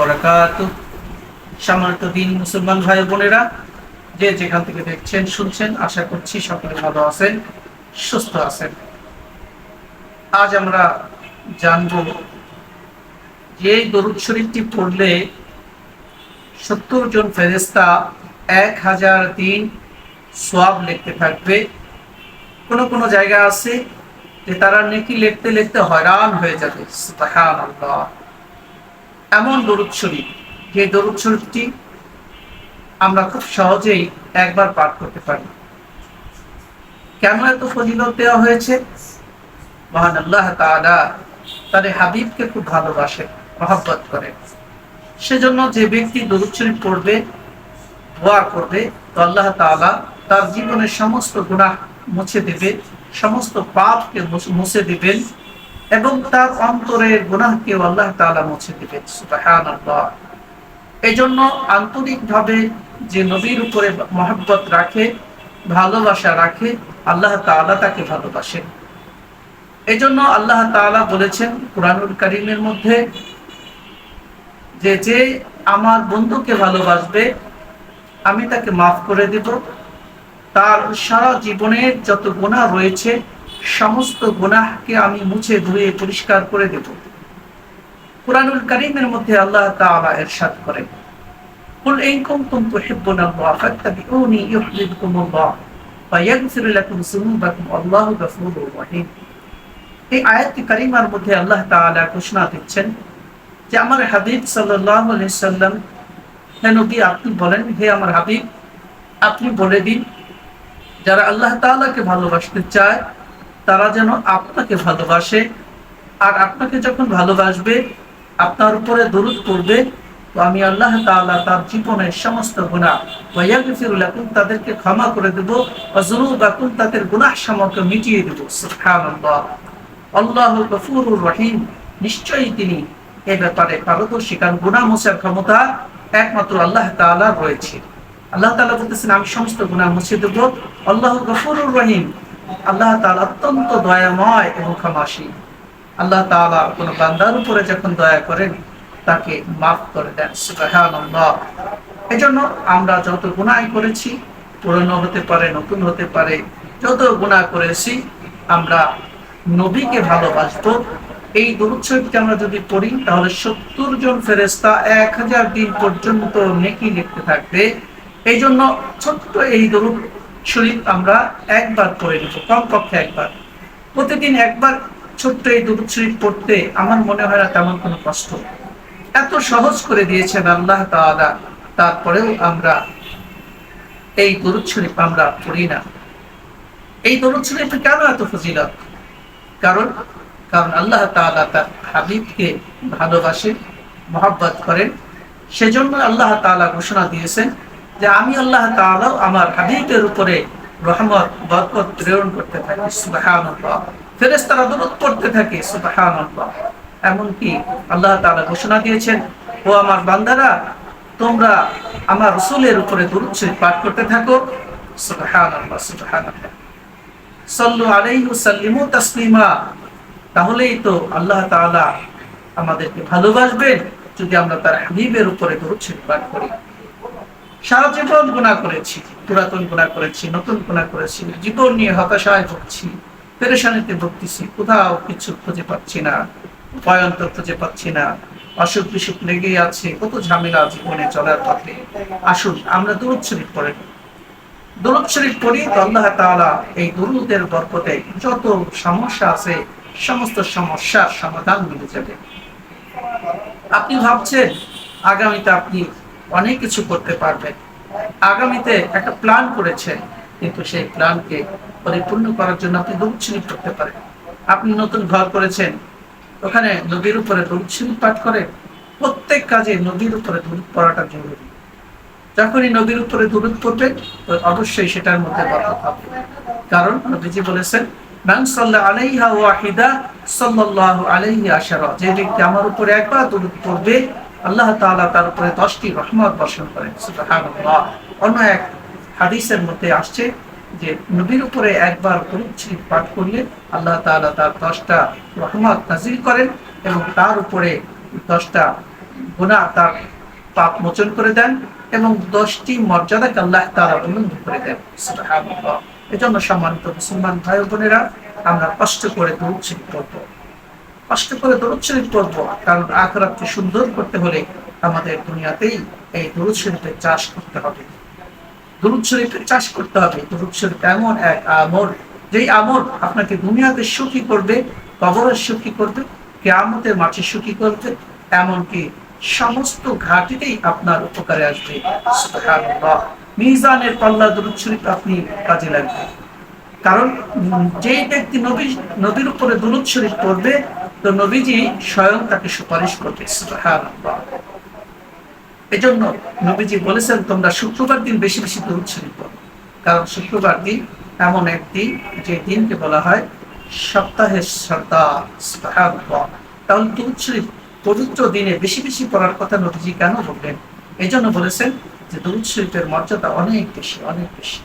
বরাকাতু মুসলমান ভাই বোনেরা, যে যেখান থেকে দেখছেন, শুনছেন, আশা করছি সকলে ভালো আছেন, সুস্থ আছেন। আজ আমরা জানব যে দরুদ শরীফটি পড়লে সত্তর জন ফেরেস্তা এক হাজার দিন সোয়াব লিখতে থাকবে। কোনো কোনো জায়গা আছে যে তারা নেকি লিখতে লিখতে হয়রান হয়ে যাবে। সুবহানাল্লাহ। এমন দরুদ শরীফ। যে দরুদ শরীফটি আমরা খুব সহজেই একবার পাঠ করতে পারি। কেন এত ফজিলত দেওয়া হয়েছে? মহান আল্লাহ তাআলা তার হাবিবকে খুব ভালোবাসে, মহব্বত করে। সেজন্য যে ব্যক্তি দরুদ শরীফ পড়বে, দোয়া করবে, তো আল্লাহ তাআলা তার জীবনের সমস্ত গুণা মুছে দেবে, সমস্ত পাপকে মুছে দিবেন। এবং তার অন্তরের গুনাহকে আল্লাহ তাআলা মুছে দিবেন, সুবহানাল্লাহ। এই জন্য আন্তরিকভাবে যে নবীর উপরে মহব্বত রাখে, ভালোবাসা রাখে, আল্লাহ তাআলা তাকে ভালোবাসেন। এই জন্য আল্লাহ তাআলা বলেছেন কুরআনুল কারীমের মধ্যে যে যে আমার বন্ধুকে ভালোবাসবে, আমি তাকে মাফ করে দেব। তার সারা জীবনের যত গুণা রয়েছে সমস্ত গুনাহকে আমি মুছে ধুয়ে পরিষ্কার করে দেব কুরআনুল কারীমের মধ্যে আল্লাহ তাআলা ইরশাদ করেন قل إن كنتم تحبون الله فاتبعوني يحببكم الله ويغفر لكم ذنوبكم والله غفور رحيم এই আয়াতটি কারিমার মধ্যে আল্লাহ তাআলা ঘোষণা দিচ্ছেন যে আমার হাবিব সাল্লাল্লাহু আলাইহি সাল্লাম হে নবী আপনি বলেন হে আমার হাবিব আপনি বলে দিন যারা আল্লাহ তাআলাকে ভালোবাসতে চায় তারা যেন আপনাকে ভালোবাসে। আর আপনাকে যখন ভালোবাসবে, আপনার উপরে দরুদ করবে তো আমি আল্লাহ তাআলা তার জীবনের সমস্ত গুনাহ, ওয়ায়াগফিরু লাকুম, তাদেরকে ক্ষমা করে দেব, ওয়া তাদের গুনাহ সমূহকে মিটিয়ে দেব। আল্লাহু গফুরুর রহিম। নিশ্চয়ই তিনি এ ব্যাপারে পারদর্শী, কারণ গুনাহ মোছার ক্ষমতা একমাত্র আল্লাহ তাআলা রয়েছে। আল্লাহ তাআলা বলতেছেন, আমি সমস্ত গুনাহ মুছে দেব। আল্লাহু গফুরুর রহিম। আল্লাহ তাআলা অত্যন্ত দয়াময় এবং ক্ষমাশীল। আল্লাহ তাআলা কোন বান্দার উপরে যখন দয়া করেন, তাকে মাফ করে দেন। সুবহানাল্লাহ। এজন্য আমরা যত গুনাহ করেছি, পুরনো হতে পারে, নতুন হতে পারে, যত গুনাহ করেছি, আমরা নবীকে ভালোবাসবো। এই শরীফকে আমরা যদি পড়ি, তাহলে সত্তর জন ফেরেস্তা এক হাজার দিন পর্যন্ত নেকি লিখতে থাকবে। এই জন্য ছোট্ট এই দরুদ শরীফ আমরা একবার পড়ে নেব, কমপক্ষে একবার। প্রতিদিন একবার ছোট্ট এই দরুদ শরীফ পড়তে আমার মনে হয় না তেমন কোনো কষ্ট। এত সহজ করে দিয়েছেন আল্লাহ তাআলা, তারপরেও আমরা এই দরুদ শরীফ আমরা পড়ি না। এই দরুদ শরীফ কেন এত ফজিলত? কারণ কারণ আল্লাহ তাআলা তার হাবিবকে ভালোবাসেন মহব্বত করেন। সেজন্য আল্লাহ তাআলা ঘোষণা দিয়েছেন যে আমি আল্লাহ তাআলাও আমার হাবিবের উপরে রহমত, বরকত প্রেরণ করতে থাকি, সুবহানাল্লাহ। ফেরেশতারা দরুদ পড়তে থাকে, সুবহানাল্লাহ। এমনকি আল্লাহ তাআলা ঘোষণা দিয়েছেন, ও আমার বান্দারা, তোমরা আমার রসুলের উপরে শরীফ পাঠ করতে থাকো। সুবহানাল্লাহ সুবহানাল্লাহ। সাল্লু আলাইহি ওয়াসাল্লিমু তাসলিমা। তাহলেই তো আল্লাহ তাআলা আমাদেরকে ভালোবাসবেন, যদি আমরা তার হাবিবের উপরে শরীফ পাঠ করি। সারা জীবন গুনাহ করেছি, পুরাতন গুনাহ করেছি, নতুন গুনাহ করেছি, জীবন নিয়ে হতাশায় ভুগছি, পেরেশানিতে ভুগতেছি, কোথাও কিছু খুঁজে পাচ্ছি না উপায়ন্তর খুঁজে পাচ্ছি না, অসুখ বিসুখ লেগেই আছে, কত ঝামেলা জীবনে চলার পথে আসুন, আমরা দরুদ শরীফ পড়ে নিই। শরীফ তো আল্লাহ তাআলা এই দরুদের বরকতে যত সমস্যা আছে, সমস্ত সমস্যার সমাধান মিলে যাবে আপনি ভাবছেন, আগামীতে আপনি অনেক কিছু করতে পারবেন আগামীতে একটা প্ল্যান করেছেন, কিন্তু সেই প্ল্যানকে পরিপূর্ণ করার জন্য আপনি শরীফ পড়তে পারেন। আপনি নতুন ঘর করেছেন, ওখানে নবীর উপরে দরুদ পাঠ করেন প্রত্যেক কাজে নবীর উপরে দরুদ পড়াটা জরুরি। যখনই নদীর উপরে দূরত পড়বেন তো অবশ্যই সেটার মধ্যে বরকত হবে। কারণ নবীজি বলেছেন, মান সাল্লা আলাইহা ওয়াহিদা সাল্লাল্লাহু আলাইহি আশারা। যে ব্যক্তি আমার উপরে একবার দূরত পড়বে আল্লাহ তাআলা তার উপরে 10টি রহমত বর্ষণ করেন, সুবহানাল্লাহ অন্য এক হাদিসের মধ্যে আসছে যে নবীর উপরে একবার দরুদ পাঠ করলে আল্লাহ তাআলা তার 10টা রহমত নাজিল করেন এবং তার উপরে 10টা গুণা তার পাপ মোচন করে দেন এবং দশটি মর্যাদাকে আল্লাহ তারা বুলন্দ করে দেন। এজন্য সম্মানিত মুসলমান ভাই বোনেরা, আমরা কষ্ট করে শরীফ পড়ব কষ্ট করে দরুদ শরীফ পড়ব। কারণ আখরাতকে সুন্দর করতে হলে আমাদের দুনিয়াতেই এই দরুদ শরীফের চাষ করতে হবে। দরুদ শরীফের চাষ করতে হবে। দরুদ শরীফ এমন এক আমল, যেই আমল আপনাকে দুনিয়াতে সুখী করবে কবরের সুখী করবে, কেয়ামতের মাঠে সুখী করবে, এমনকি সমস্ত ঘাটিতেই আপনার উপকারে আসবে। মিজানের পাল্লা দরুদ শরীফ আপনি কাজে লাগবে। কারণ যেই ব্যক্তি নবী, নবীর উপরে দুরুদ শরীফ পড়বে তো নবীজি স্বয়ং তাকে সুপারিশ করবে, সুবহানাল্লাহ। এজন্য নবীজি বলেছেন, তোমরা শুক্রবার দিন বেশি বেশি দুরুদ শরীফ কারণ শুক্রবার দিন এমন একটি, যে দিনকে বলা হয় সপ্তাহের সর্দার তাহলে শরীফ পবিত্র দিনে বেশি বেশি পড়ার কথা নবীজি কেন বললেন? এই জন্য বলেছেন যে দুরুদ মর্যাদা অনেক বেশি অনেক বেশি।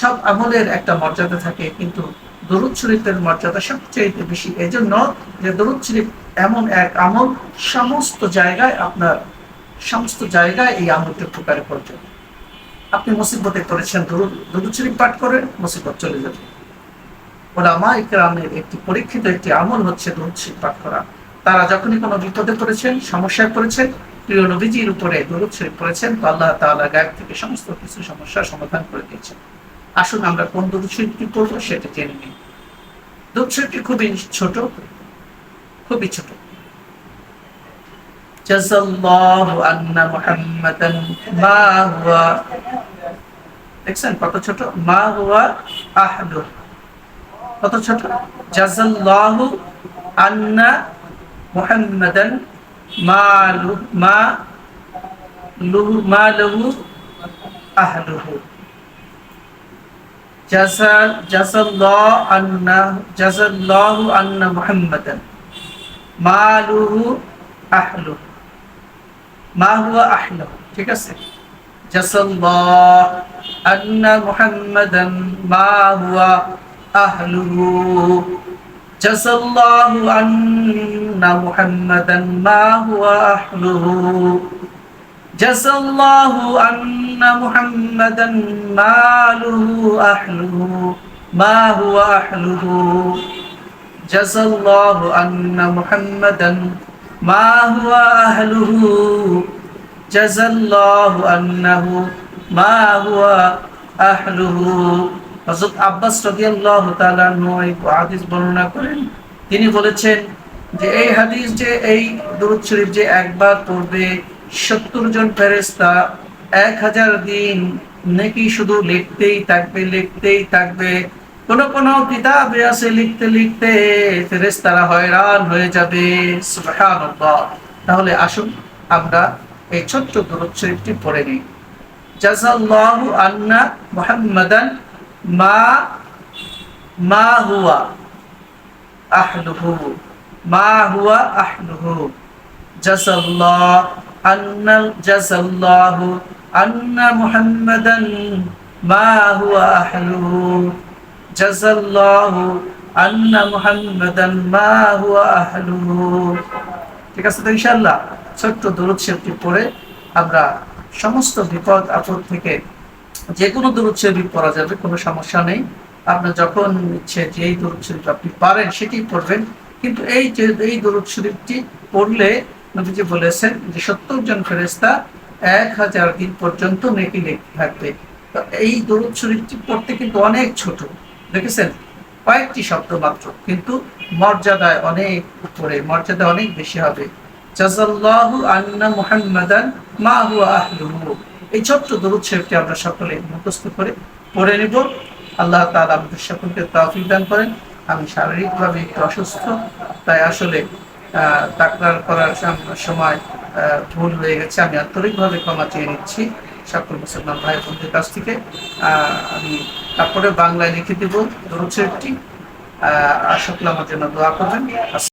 সব আমলের একটা মর্যাদা থাকে, কিন্তু দরুদ শরীফের মর্যাদা সবচেয়ে বেশি। এই জন্য যে দরুদ শরীফ এমন এক আমল, সমস্ত জায়গায় আপনার, সমস্ত জায়গায় এই আমলটি উপকারে করবে আপনি মুসিবতে করেছেন দরুদ দরুদ শরীফ পাঠ করে মুসিবত চলে যাবে। ওলামা ইকরামের একটি পরীক্ষিত একটি আমল হচ্ছে দরুদ শরীফ পাঠ করা। তারা যখনই কোনো বিপদে পড়েছেন, সমস্যায় পড়েছেন, প্রিয় নবীজির উপরে দরুদ শরীফ পড়েছেন, তো আল্লাহ তাআলা গায়েব থেকে সমস্ত কিছু সমস্যার সমাধান করে দিয়েছেন। আসুন আমরা কোন শরীফটি পড়ব সেটা জেনে নিই। শরীফটি খুবই ছোট খুবই ছোট। মুহাম্মাদান মা দেখছেন কত ছোট? মা কত ছোট? আন্না মা মা লহু আহলুহু জাসাল্লাহু আন্না মুহাম্মাদান মালুহু আহলু মাহুয়া আহলু ঠিক আছে জাসাল্লাহ আন্না মুহাম্মাদান মাহুয়া আহলুহু জাসাল্লাহু আন্না মুহাম্মাদান মাহুয়া আহলুহু جزى الله أن محمدا ماله أهله ما هو أهله جزى الله أن محمدا ما هو أهله جزى الله أنه ما هو أهله হযরত আব্বাস রাদিয়াল্লাহু তাআলা আনহু এই হাদিস বর্ণনা করেন তিনি বলেছেন যে এই হাদিস যে এই দুরূদ শরীফ যে একবার পড়বে সত্তর জন ফেরেস্তা এক হাজার দিন নেকি শুধু লিখতেই থাকবে লিখতেই থাকবে। কোন কোন কিতাবে আছে লিখতে লিখতে ফেরেস্তারা হয়রান হয়ে যাবে। তাহলে আসুন আমরা এই ছোট্ট শরীফটি পড়ে নিই। জাযাল্লাহু আন্না মুহাম্মাদান মা মা হুয়া আহলুহু, মা হুয়া আহলুহু। জাযাল্লাহ ঠিক আছে তো ছোট্ট দরুদ পড়ে আমরা সমস্ত বিপদ আপদ থেকে যে কোনো দরুদ পড়া যাবে, কোনো সমস্যা নেই। আপনার যখন ইচ্ছে যে এই দরুদ শরীফ আপনি পারেন সেটি পড়বেন। কিন্তু এই যে, এই দরুদ শরীফটি পড়লে নবীজি বলেছেন যে সত্তর জন ফেরেস্তা এক হাজার দিন পর্যন্ত নেকি লিখতে থাকবে। এই দরুদ শরীফটি পড়তে কিন্তু অনেক ছোট, দেখেছেন? কয়েকটি শব্দ মাত্র, কিন্তু মর্যাদায় অনেক উপরে, মর্যাদা অনেক বেশি হবে। এই ছোট্ট দরুদ শরীফটি আমরা সকলে মুখস্থ করে পড়ে নিব। আল্লাহ তাআলা আমাদের সকলকে তৌফিক দান করেন। আমি শারীরিকভাবে একটু অসুস্থ, তাই আসলে তাকরার করার সময় ভুল হয়ে গেছে, আমি আন্তরিকভাবে ক্ষমা চেয়ে নিচ্ছি সকল মুসলমান ভাই বোনদের কাছ থেকে। আমি তারপরে বাংলায় লিখে দিব রুচেরটি। আশা করলাম আমার জন্য দোয়া করবেন।